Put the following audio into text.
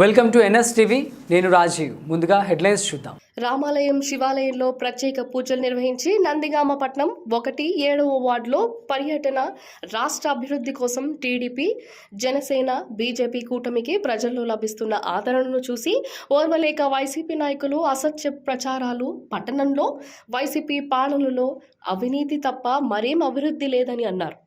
Welcome to NS TV నేను రాజీవ్. ముందుగా headlines చూద్దాం. రామాలయం శివాలయంలో ప్రత్యేక పూజలు నిర్వహించి నందిగామ పట్నం ఒకటి ఏడవ వార్డులో పర్యటన రాష్ట్ర అభివృద్ధి కోసం టీడీపీ జనసేన బీజేపీ కూటమికి ప్రజల్లో లభిస్తున్న ఆదరణను చూసి ఓర్వలేక వైసీపీ నాయకులు అసత్య ప్రచారాలు పట్టణంలో వైసీపీ పాలనలో అవినీతి తప్ప మరేం అభివృద్ధి లేదని అన్నారు.